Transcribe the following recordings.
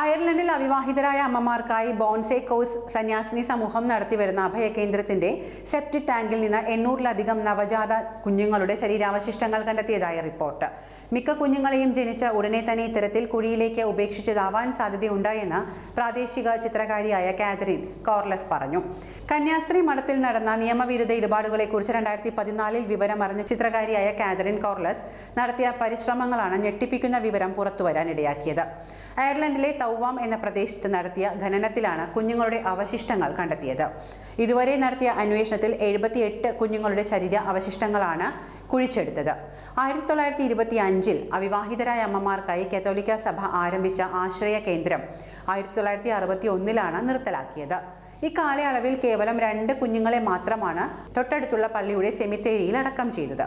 അയർലൻഡിൽ അവിവാഹിതരായ അമ്മമാർക്കായി ബോൺസെ കോസ് സന്യാസിനി സമൂഹം നടത്തിവരുന്ന അഭയ കേന്ദ്രത്തിന്റെ സെപ്റ്റി ടാങ്കിൽ നിന്ന് എണ്ണൂറിലധികം നവജാത കുഞ്ഞുങ്ങളുടെ ശരീരാവശിഷ്ടങ്ങൾ കണ്ടെത്തിയതായ റിപ്പോർട്ട്. മിക്ക കുഞ്ഞുങ്ങളെയും ജനിച്ച ഉടനെ തന്നെ ഇത്തരത്തിൽ കുഴിയിലേക്ക് ഉപേക്ഷിച്ചതാവാൻ സാധ്യതയുണ്ടായെന്ന് പ്രാദേശിക ചിത്രകാരിയായ കാതറിൻ കോർലസ് പറഞ്ഞു. കന്യാസ്ത്രീ മഠത്തിൽ നടന്ന നിയമവിരുദ്ധ ഇടപാടുകളെക്കുറിച്ച് രണ്ടായിരത്തി പതിനാലിൽ വിവരമറിഞ്ഞ ചിത്രകാരിയായ കാതറിൻ കോർലസ് നടത്തിയ പരിശ്രമങ്ങളാണ് ഞെട്ടിപ്പിക്കുന്ന വിവരം പുറത്തുവരാൻ പുറത്തുവരാനിടയാക്കിയത്. അയർലൻഡിലെ തൗവാം എന്ന പ്രദേശത്ത് നടത്തിയ ഖനനത്തിലാണ് കുഞ്ഞുങ്ങളുടെ അവശിഷ്ടങ്ങൾ കണ്ടെത്തിയത്. ഇതുവരെ നടത്തിയ അന്വേഷണത്തിൽ എഴുപത്തിയെട്ട് കുഞ്ഞുങ്ങളുടെ ശരീര അവശിഷ്ടങ്ങളാണ് കുഴിച്ചെടുത്തത്. ആയിരത്തി തൊള്ളായിരത്തി ഇരുപത്തി അഞ്ചിൽ അവിവാഹിതരായ അമ്മമാർക്കായി കത്തോലിക്ക സഭ ആരംഭിച്ച ആശ്രയ കേന്ദ്രം ആയിരത്തി തൊള്ളായിരത്തി അറുപത്തി ഒന്നിലാണ് നിർത്തലാക്കിയത്. ഈ കാലയളവിൽ കേവലം രണ്ട് കുഞ്ഞുങ്ങളെ മാത്രമാണ് തൊട്ടടുത്തുള്ള പള്ളിയുടെ സെമിത്തേരിയിൽ അടക്കം ചെയ്തത്.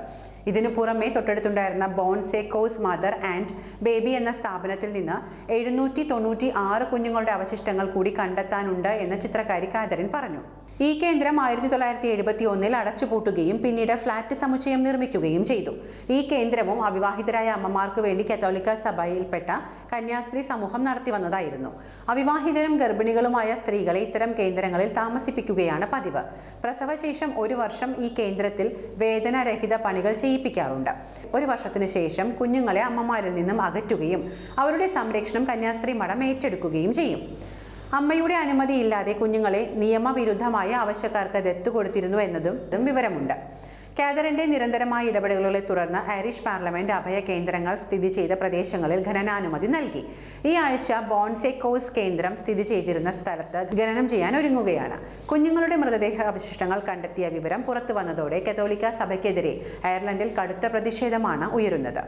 ഇതിനു പുറമെ തൊട്ടടുത്തുണ്ടായിരുന്ന Bon Secours mother and baby എന്ന സ്ഥാപനത്തിൽ നിന്ന് എഴുന്നൂറ്റി തൊണ്ണൂറ്റി ആറ് കുഞ്ഞുങ്ങളുടെ അവശിഷ്ടങ്ങൾ കൂടി കണ്ടെത്താനുണ്ട് എന്ന് ചിത്രകാരി കാതറിൻ പറഞ്ഞു. ഈ കേന്ദ്രം ആയിരത്തി തൊള്ളായിരത്തി എഴുപത്തി ഒന്നിൽ അടച്ചുപൂട്ടുകയും പിന്നീട് ഫ്ളാറ്റ് സമുച്ചയം നിർമ്മിക്കുകയും ചെയ്തു. ഈ കേന്ദ്രവും അവിവാഹിതരായ അമ്മമാർക്ക് വേണ്ടി കത്തോലിക്ക സഭയിൽപ്പെട്ട കന്യാസ്ത്രീ സമൂഹം നടത്തി വന്നതായിരുന്നു. അവിവാഹിതരും ഗർഭിണികളുമായ സ്ത്രീകളെ ഇത്തരം കേന്ദ്രങ്ങളിൽ താമസിപ്പിക്കുകയാണ് പതിവ്. പ്രസവശേഷം ഒരു വർഷം ഈ കേന്ദ്രത്തിൽ വേദനരഹിത പണികൾ ചെയ്യിപ്പിക്കാറുണ്ട്. ഒരു വർഷത്തിന് ശേഷം കുഞ്ഞുങ്ങളെ അമ്മമാരിൽ നിന്നും അകറ്റുകയും അവരുടെ സംരക്ഷണം കന്യാസ്ത്രീ മഠം ഏറ്റെടുക്കുകയും ചെയ്യും. അമ്മയുടെ അനുമതിയില്ലാതെ കുഞ്ഞുങ്ങളെ നിയമവിരുദ്ധമായ ആവശ്യക്കാർക്ക് ദത്തു കൊടുത്തിരുന്നു എന്നതും വിവരമുണ്ട്. കാതറിന്റെ നിരന്തരമായ ഇടപെടലുകളെ തുടർന്ന് ഐറിഷ് പാർലമെന്റ് അഭയ കേന്ദ്രങ്ങൾ സ്ഥിതി ചെയ്ത പ്രദേശങ്ങളിൽ ഖനനാനുമതി നൽകി. ഈ ആഴ്ച ബോൺസെക്കോസ് കേന്ദ്രം സ്ഥിതി ചെയ്തിരുന്ന സ്ഥലത്ത് ഖനനം ചെയ്യാൻ ഒരുങ്ങുകയാണ്. കുഞ്ഞുങ്ങളുടെ മൃതദേഹ അവശിഷ്ടങ്ങൾ കണ്ടെത്തിയ വിവരം പുറത്തു വന്നതോടെ കത്തോലിക്ക സഭയ്ക്കെതിരെ അയർലൻഡിൽ കടുത്ത പ്രതിഷേധമാണ് ഉയരുന്നത്.